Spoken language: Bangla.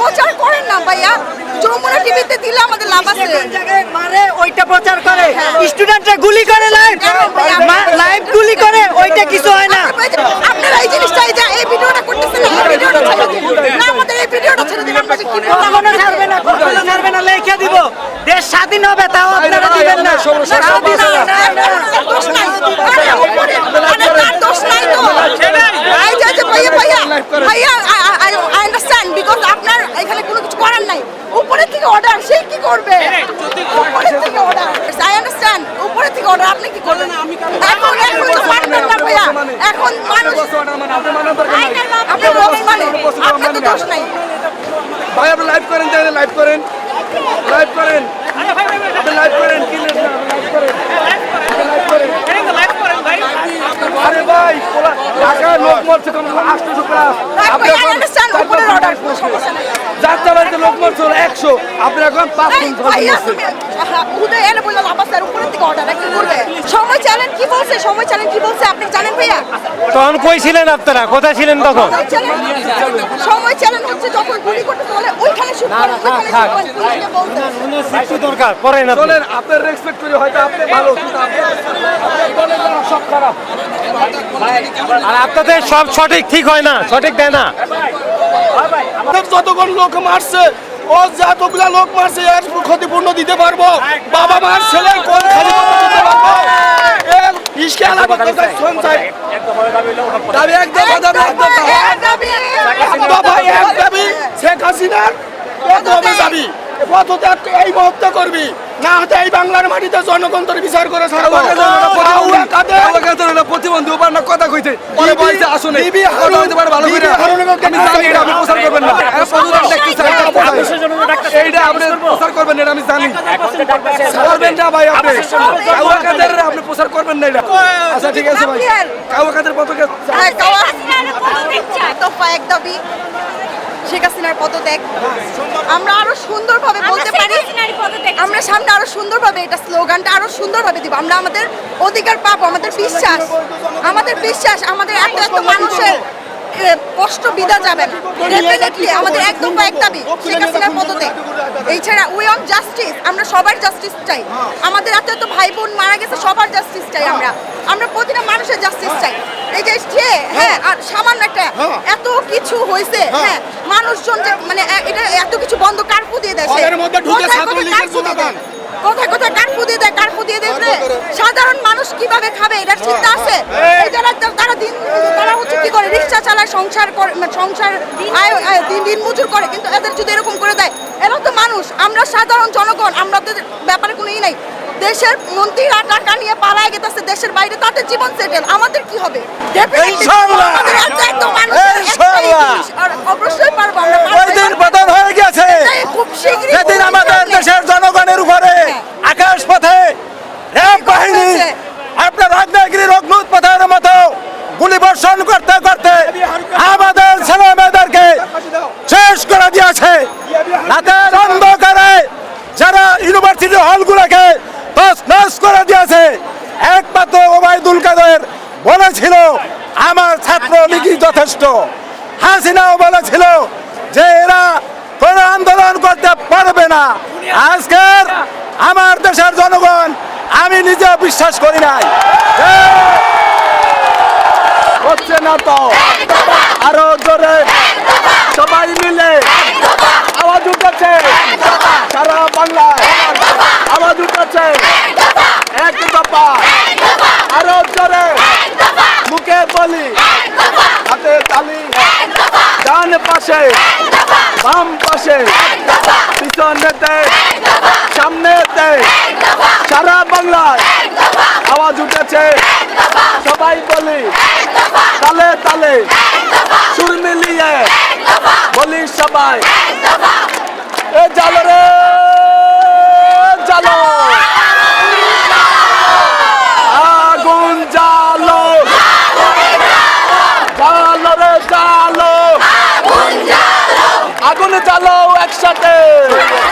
প্রচার করেন না ভাইয়া। যমুনা টিভিতে দিলে আমাদের লাভ আছে। জায়গায় মারে ওইটা প্রচার করে। হ্যাঁ। স্টুডেন্টরা গুলি করে লাইভ লাইভ গুলি করে ওইটা কিছু হয় না। আপনারা এই জিনিসটা এই যে এই ভিডিওটা করতেছেন না, এই ভিডিওটা ছেড়ে দিন। না আমাদের এই ভিডিওটা ছেড়ে দিন আমরা কি কখনো ছাড়বে না কখনো ছাড়বে না লেখে দিব। দেশ স্বাধীন হবে তাও আপনারা দিবেন না স্বাধীন হবে। দোষ নাই। আরে উপরে মানে তার দোষ নাই তো। এই যে যে ভাইয়া ভাইয়া ভাইয়া আই আন্ডারস্ট্যান্ড বিকজ আপনার এখানে কোনো কিছু করার নাই উপরে থেকে অর্ডার সে কি করবে উপরে থেকে অর্ডার আই আন্ডারস্ট্যান্ড উপরের থেকে অর্ডার আপনি কি করবেন এখন এখন তো মানবেন না ভাইয়া এখন মানুষ আপনি বস মানে আপনার তো দোষ নাই ভাই আপনি লাইভ করেন তাহলে লাইভ করেন লাইভ করেন আপনি লাইভ করেন কি লাইভ করেন লাইভ করেন আরে ভাই লোক মরছে আটশো যাত্রা বাড়িতে লোক মরছে হলো একশো। আপনি এখন পাঁচ সময় চ্যালেঞ্জ কি বলছে? সময় চ্যালেঞ্জ কি বলছে? আপনি জানেন ভাইয়া? তখন কই ছিলেন আপনারা? কোথায় ছিলেন তখন? সময় চ্যালেঞ্জ হচ্ছে যখন গুলি করতে বলে ওইখানে শুট করেন ওইখানে শুট করেন পুলিশকে বলতে একটু দরকার পরে না চলেন আপনার রেসপেক্ট করে হয়তো আপনি ভালো কিন্তু আপনি আপনি বলেন না, সব খারাপ। আর আপনাদের সব সঠিক ঠিক হয় না সঠিক দেয় না। যতক্ষণ লোক মারছে ও যতগুলা লোক মারছে এর ক্ষতিপূর্ণ দিতে পারব। বাবা মার ছেলে কোন ক্ষতিপূর্ণ দিতে পারব ইসকে আলাদা কথা সঞ্চয় দাবি এক দাবি এক দাবি। এক দাবি শেখ হাসিনার দফা দাবি পদত্যাগ এই মুহূর্তে করবি। না হতে এই বাংলার মাটিতে বিচার করে প্রতিবন্ধী ওপার না কথা কইতে। পরে বলছে আসলে বিবি হারুন- হইতে পারে ভালো করে। বিবি আমি জানি এটা আপনি প্রচার করবেন না। দেখতে চাই, এইটা আপনি প্রচার করবেন না, আমি জানি। করবেন না ভাই আপনি। কাউয়া কাদের আপনি প্রচার করবেন না এটা। আচ্ছা ঠিক আছে ভাই। কাউয়া কাদের দাবি শেখ হাসিনার পদত্যাগ। আমরা আরও সুন্দরভাবে বলতে পারি আমরা সামনে আরও সুন্দরভাবে এটা স্লোগানটা আরও সুন্দরভাবে দিব। আমরা আমাদের অধিকার পাবো আমাদের বিশ্বাস আমাদের বিশ্বাস আমাদের এত এত মানুষের কষ্ট বিদা যাবে না। ডেফিনেটলি আমাদের একদম এক দাবি শেখ হাসিনার পদত্যাগ। এছাড়া উই অন জাস্টিস আমরা সবার জাস্টিস চাই। আমাদের এত এত ভাই বোন মারা গেছে সবার জাস্টিস চাই আমরা। আমরা প্রতিটা মানুষের জাস্টিস চাই। এই যে হ্যাঁ আর সামান্য একটা এত কিছু হয়েছে হ্যাঁ মানুষজন যে মানে এটা এত কিছু বন্ধ কার্ফু দিয়ে দেয় সে। মধ্যে ঢুকে কোথায় কোথায় কার্ফু দিয়ে দেয়? কার্ফু দিয়ে দেয় সাধারণ মানুষ কীভাবে খাবে এটা চিন্তা আছে যারা তারা দিন তারা হচ্ছে কি করে রিক্সা চালায় সংসার করে মানে সংসার দিন দিন মজুর করে কিন্তু এদের যদি এরকম করে দেয় এরা তো মানুষ আমরা সাধারণ জনগণ আমরা নাই দেশের মন্ত্রীরা টাকা নিয়ে পালায় গেতেছে দেশের বাইরে তাদের জীবন সেটেল। আমাদের কি হবে? অবশ্যই পারব আমরা। হয়ে গেছে খুব শীঘ্রই আমাদের দেশের জনগণের আমার ছাত্র যথেষ্ট। হাসিনাও বলেছিল যে এরা কোনো আন্দোলন করতে পারবে না। আজকের আমার দেশের জনগণ, আমি নিজে বিশ্বাস করি নাই। হচ্ছে না তো আরও জোরে। সবাই মিলে আওয়াজ উঠেছে। সারা বাংলায় আওয়াজ উঠেছে। এক দফা আরও জোরে মুখে বলি হাতে তালি ডান পাশে, বাম পাশে, পিছনেতে, সামনেতে, সারা বাংলায় আওয়াজ উঠেছে। সবাই বলি, তালে তালে, সুর মিলিয়ে বলি সবাই। Aê!